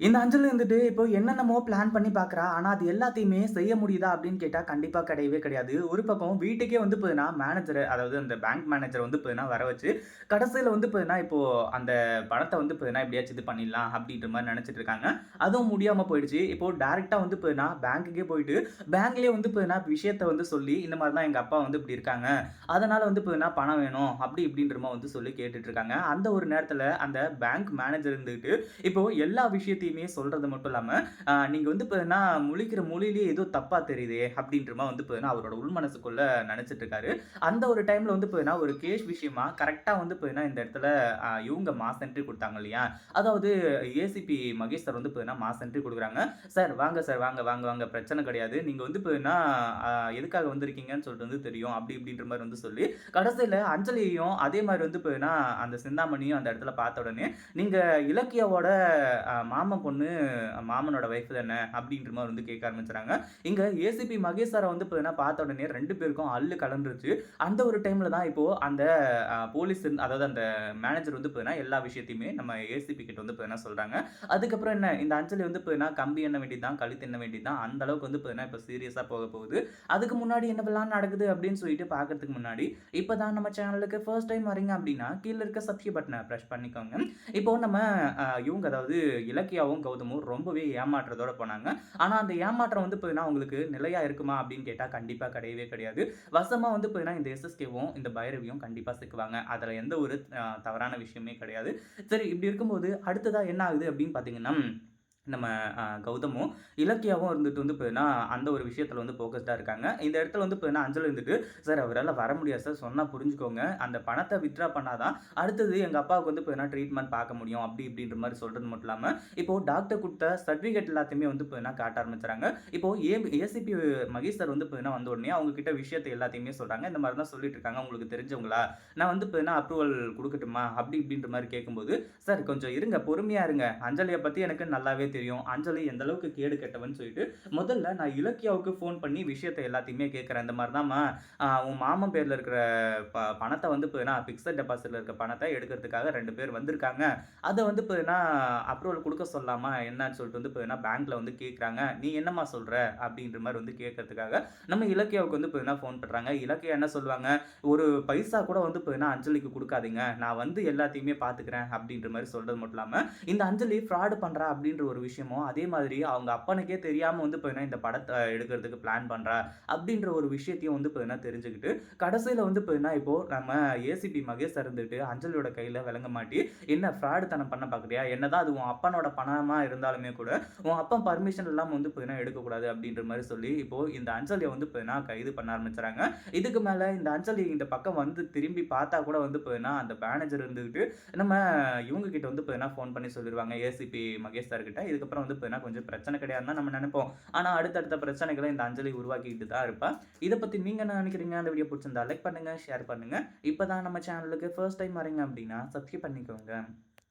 இந்த அஞ்சலி வந்துட்டு இப்போ என்னென்னமோ பிளான் பண்ணி பார்க்குறா. ஆனால் அது எல்லாத்தையுமே செய்ய முடியுதா அப்படின்னு கேட்டால் கண்டிப்பாக கிடையவே கிடையாது. ஒரு பக்கம் வீட்டுக்கே வந்து பார்த்தீங்கன்னா, மேனேஜர் அதாவது அந்த பேங்க் மேனேஜர் வந்து பார்த்தீங்கன்னா வர வச்சு, கடைசியில் வந்து போதுனா இப்போ அந்த பணத்தை வந்து பார்த்தீங்கன்னா, எப்படியாச்சும் இது பண்ணிடலாம் அப்படின்ற மாதிரி நினச்சிட்டு இருக்காங்க. அதுவும் முடியாமல் போயிடுச்சு. இப்போ டேரெக்டாக வந்து பார்த்தீங்கன்னா, பேங்க்குக்கே போயிட்டு, பேங்க்லேயே வந்து பார்த்தீங்கன்னா, விஷயத்த வந்து சொல்லி, இந்த மாதிரி தான் எங்கள் அப்பா வந்து இப்படி இருக்காங்க. அதனால் வந்து பார்த்தீங்கன்னா, பணம் வேணும் அப்படி இப்படின்ற வந்து சொல்லி கேட்டுட்ருக்காங்க அந்த ஒரு நேரத்தில் அந்த பேங்க் மேனேஜர் இருந்துட்டு இப்போ எல்லா விஷயத்தையும் சொல்றது மட்டும் இல்லாம, நீங்கள் வந்து பார்த்தீங்கன்னா, முழிக்கிற மொழியிலேயே ஏதோ தப்பாக தெரியுதே அப்படின்ற வந்து பார்த்தீங்கன்னா, அவரோட உள் மனசுக்குள்ள இருக்காரு. அந்த ஒரு டைமில் வந்து பார்த்தீங்கன்னா, ஒரு கேஷ் விஷயமா கரெக்டாக வந்து பார்த்தீங்கன்னா, இந்த இடத்துல இவங்க மாஸ் என்ட்ரி கொடுத்தாங்க இல்லையா? அதாவது ஏசிபி மகேஷ் சார் வந்து பார்த்தீங்கன்னா, மாஸ் என்ட்ரி கொடுக்குறாங்க "சார் வாங்க சார் வாங்க, வாங்க, வாங்க பிரச்சனை கிடையாது. நீங்கள் வந்து பார்த்தீங்கன்னா, எதுக்காக வந்திருக்கீங்கன்னு சொல்லிட்டு வந்து தெரியும்." அப்படி இப்படின்ற மாதிரி வந்து சொல்லி, கடைசியில் அஞ்சலியையும் அதே மாதிரி வந்து பார்த்தீங்கன்னா, அந்த சிந்தாமணியும் அந்த இடத்துல பார்த்த உடனே, நீங்கள் இலக்கியாவோட அ மாமன் பொண்ணு, மாமனோட ஒய்ஃப் தானே?" அப்படின்ற மாதிரி வந்து கேட்க ஆரம்பிச்சுறாங்க. இங்க ஏசிபி மகேஷ் வந்து பார்த்தீங்கன்னா, பார்த்த உடனே ரெண்டு பேருக்கும் அல்லு கலந்துருச்சு அந்த ஒரு டைம்ல தான் இப்போ அந்த போலீஸ் அதாவது அந்த மேனேஜர் வந்து பார்த்தீங்கன்னா, எல்லா விஷயத்தையுமே நம்ம ஏசிபி கிட்ட வந்து பார்த்தீங்கன்னா சொல்றாங்க. அதுக்கப்புறம் என்ன, இந்த அஞ்சலி வந்து பார்த்தீங்கன்னா, கம்பி எண்ண வேண்டியது தான், கழுத்து எண்ண வேண்டியது தான். அந்த அளவுக்கு வந்து பார்த்தீங்கன்னா, இப்போ சீரியஸா போக போகுது. அதுக்கு முன்னாடி என்னவெல்லாம் நடக்குது அப்படின்னு சொல்லிட்டு பார்க்கறதுக்கு முன்னாடி, இப்போ தான் நம்ம சேனலுக்கு ஃபர்ஸ்ட் டைம் வரீங்க அப்படின்னா, கீழே இருக்க சப்ஸ்கிரைப் பட்டனை ப்ரெஷ் பண்ணிக்கோங்க. இப்போ நம்ம இவங்க அதாவது இலக்கிய இலக்கியாவும், கௌதமும் ரொம்பவே ஏமாற்றத்தோட போனாங்க. ஆனா, அந்த ஏமாற்றம் வந்து பார்த்தீங்கன்னா, அவங்களுக்கு நிலையா இருக்குமா அப்படின்னு கேட்டா, கண்டிப்பா கிடையவே கிடையாது. வசமா வந்து பார்த்தீங்கன்னா, இந்த எஸ்எஸ்கேவும், இந்த பைரவியும் கண்டிப்பா சிக்குவாங்க. அதுல எந்த ஒரு தவறான விஷயமே கிடையாது. சரி இப்படி இருக்கும்போது, அடுத்ததா என்ன ஆகுது அப்படின்னு பார்த்தீங்கன்னா, நம்ம கௌதமும், இலக்கியாவும் இருந்துட்டு வந்து பார்த்தீங்கன்னா, அந்த ஒரு விஷயத்தில் வந்து ஃபோக்கஸ்டாக இருக்காங்க. இந்த இடத்துல வந்து பார்த்தீங்கன்னா, அஞ்சல் இருந்துட்டு, "சார் அவரால் வர முடியாது சார். சொன்னால் புரிஞ்சுக்கோங்க. அந்த பணத்தை வித்ட்ரா பண்ணால் தான், அடுத்தது எங்கள் அப்பாவுக்கு வந்து பார்த்தீங்கன்னா, ட்ரீட்மெண்ட் பார்க்க முடியும்." அப்படி இப்படின்ற மாதிரி சொல்கிறது மட்டும் இல்லாமல் இப்போது டாக்டர் கொடுத்த சர்டிஃபிகேட் எல்லாத்தையுமே வந்து பார்த்தீங்கன்னா காட்ட ஆரம்பிச்சுறாங்க. இப்போது ஏ ஏசிபி மகேஷ் சார் வந்து பார்த்தீங்கன்னா, வந்த உடனே அவங்கக்கிட்ட விஷயத்தை எல்லாத்தையுமே சொல்கிறாங்க இந்த மாதிரி தான் சொல்லிட்டு இருக்காங்க. உங்களுக்கு தெரிஞ்சவங்களா? நான் வந்து பார்த்தீங்கன்னா, அப்ரூவல் கொடுக்கட்டுமா அப்படி இப்படின்ற மாதிரி கேட்கும்போது, "சார் கொஞ்சம் இருங்க, பொறுமையாக இருங்க. அஞ்சலியை பற்றி எனக்கு நல்லாவே தெரியும். அஞ்சலி எந்த அளவுக்கு கேடு கெட்டவன்னு சொல்லிட்டு, முதல்ல நான் இலக்கியாவுக்கு ஃபோன் பண்ணி விஷயத்த எல்லாத்தையுமே கேட்குறேன் இந்த மாரி உன் மாமன் பேரில் இருக்கிற ப பணத்தை வந்து பார்த்தீங்கன்னா, ஃபிக்ஸட் டெபாசிட்டில் இருக்க பணத்தை எடுக்கிறதுக்காக ரெண்டு பேர் வந்திருக்காங்க. அதை வந்து பார்த்தீங்கன்னா, அப்ரூவல் கொடுக்க சொல்லலாமா? என்னன்னு சொல்லிட்டு வந்து பார்த்தீங்கன்னா, பேங்க்கில் வந்து கேட்குறாங்க. நீ என்னம்மா சொல்கிற அப்படின்ற மாதிரி வந்து கேட்கறதுக்காக, நம்ம இலக்கியாவுக்கு வந்து பார்த்தீங்கன்னா ஃபோன் பண்ணுறாங்க இலக்கியா என்ன சொல்லுவாங்க, "ஒரு பைசா கூட வந்து பார்த்தீங்கன்னா, அஞ்சலிக்கு கொடுக்காதீங்க நான் வந்து எல்லாத்தையுமே பார்த்துக்கிறேன்." அப்படின்ற மாதிரி சொல்கிறது மட்டும் இல்லாமல் இந்த அஞ்சலி ஃப்ராடு பண்ணுறா அப்படின்ற ஒரு விஷயமும், அதே மாதிரி அவங்க அப்பனுக்கே தெரியாமல் வந்து பார்த்தீங்கன்னா, இந்த படத்தை எடுக்கிறதுக்கு பிளான் பண்ணுறா அப்படின்ற ஒரு விஷயத்தையும் வந்து பார்த்தீங்கன்னா தெரிஞ்சுக்கிட்டு, கடைசியில் வந்து பார்த்தீங்கன்னா, இப்போ நம்ம ஏசிபி மகேஷ் இருந்துட்டு, அஞ்சலியோட கையில் விளங்க மாட்டி, "என்ன ஃப்ராடு தனம் பண்ண பார்க்குறியா? என்னதான் அது உன் அப்பனோட பணமாக இருந்தாலுமே கூட, உன் அப்பன் பர்மிஷன் இல்லாமல் வந்து பார்த்தீங்கன்னா, எடுக்கக்கூடாது." அப்படின்ற மாதிரி சொல்லி, இப்போ இந்த அஞ்சலியை வந்து பார்த்தீங்கன்னா, கைது பண்ண ஆரம்பிச்சுறாங்க. இதுக்கு மேலே இந்த அஞ்சலி இந்த பக்கம் வந்து திரும்பி பார்த்தா கூட வந்து பார்த்தீங்கன்னா, அந்த மேனேஜர் இருந்துக்கிட்டு நம்ம இவங்க கிட்ட வந்து பார்த்தீங்கன்னா, ஃபோன் பண்ணி சொல்லிடுவாங்க ஏசிபி மகேஷ் சார் கிட்ட. இதுக்கப்புறம் வந்து பார்த்தீங்கன்னா, கொஞ்சம் பிரச்சனை கிடையாதுன்னு நம்ம நினைப்போம் ஆனா, அடுத்தடுத்த பிரச்சனைகளை இந்த அஞ்சலி உருவாக்கிட்டு தான் இருப்பா. இதை பத்தி நீங்க என்ன நினைக்கிறீங்க அந்த வீடியோ பிடிச்சிருந்தா லைக் பண்ணுங்க, ஷேர் பண்ணுங்க. இப்போ தான் நம்ம சேனலுக்கு ஃபர்ஸ்ட் டைம் வரீங்க அப்படின்னா, சப்ஸ்கிரைப் பண்ணிக்கோங்க.